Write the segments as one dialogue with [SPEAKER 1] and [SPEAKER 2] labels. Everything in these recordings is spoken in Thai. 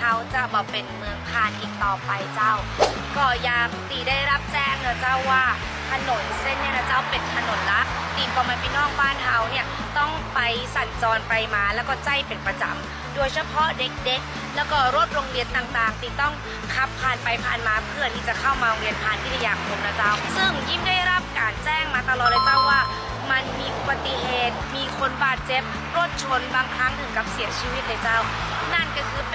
[SPEAKER 1] เราจะมาเป็นเมืองพานอีกต่อไปเจ้า ก็อยากตีได้รับแจ้งนะเจ้าว่าถนนเส้นเนี่ยนะเจ้าเป็นถนนลักตีก็มันพี่น้องบ้านเฮาเนี่ยต้องไปสัญจรไปมาแล้วก็ใจเป็นประจำ โดยเฉพาะเด็กๆ แล้วก็รถโรงเรียนต่างๆที่ต้องขับผ่านไปผ่านมาเพื่อที่จะเข้ามาโรงเรียนพานพิทยาคมนะเจ้า ซึ่งยิ้มได้รับการแจ้งมาตลอดเลยเจ้าว่ามันมีอุบัติเหตุ มีคนบาดเจ็บ รถชนบางครั้งถึงกับเสียชีวิตเลยเจ้า นั่น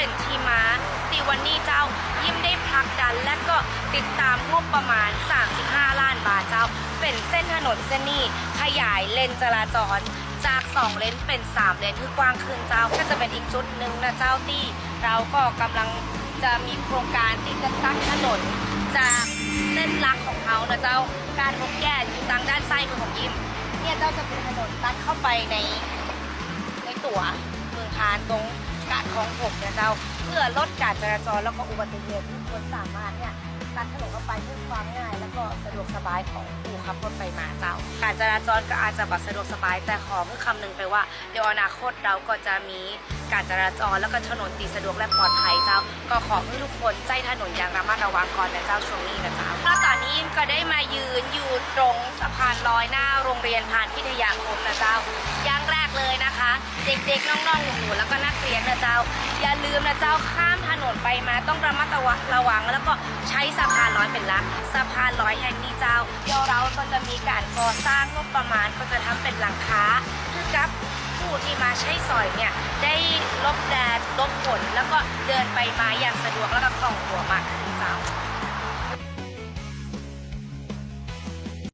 [SPEAKER 1] นทีมาที่วันนี้เจ้ายิ้มได้ผลักดัน และก็ติดตามงบประมาณ 35 ล้านบาทเจ้า เป็นเส้นถนนเส้นนี้ขยายเลนจราจรจาก 2 เลนเป็น 3 เลนคือกว้างขึ้นเจ้า ก็จะเป็นอีกจุดหนึ่งนะเจ้าที่เราก็กำลังจะมีโครงการที่จะตั้งถนนจากเส้นหลักของเขานะเจ้าการพบแก่อยู่ทางด้านซ้ายมือของยิ้ม เนี่ยเจ้าจะเป็นถนนตัดเข้าไปในในตัวเมืองพานตรง ของผมเนี่ยเจ้า เพื่อลดการจราจรแล้วก็อุบัติเหตุที่คนสามารถเนี่ยตัดถนนเข้าไปเพื่อความง่าย แล้วก็สะดวกสบายของผู้ขับรถไปมาเจ้า การจราจรก็อาจจะแบบสะดวกสบาย แต่ขอเพื่อคำนึงไปว่าเดี๋ยวอนาคตเราก็จะมีการจราจรแล้วก็ถนนตีสะดวกและปลอดภัยเจ้า ก็ขอให้ทุกคนใจถนนอย่างระมัดระวังก่อนนะเจ้าช่วงนี้นะเจ้าแล้วตอนนี้ก็ได้มายืนอยู่ตรงสะพานลอยหน้าโรงเรียนพานพิทยาคมนะเจ้าอย่างแรกเลยนะคะ เด็กๆ น้องๆหนูๆแล้วก็นักเรียนนะเจ้า อย่าลืมนะเจ้าข้ามถนนไปมาต้องระมัดระวังแล้วก็ใช้สะพานลอยเป็นหลักสะพานลอยแห่งนี้เจ้าเดี๋ยวเราก็จะมีการก่อสร้างงบประมาณก็จะทำเป็นหลังคาคือกับผู้ที่มาใช้สอยเนี่ยได้ลบแดดลบฝนแล้วก็เดินไปมาอย่างสะดวกแล้วก็คล่องตัวมากขึ้นเจ้า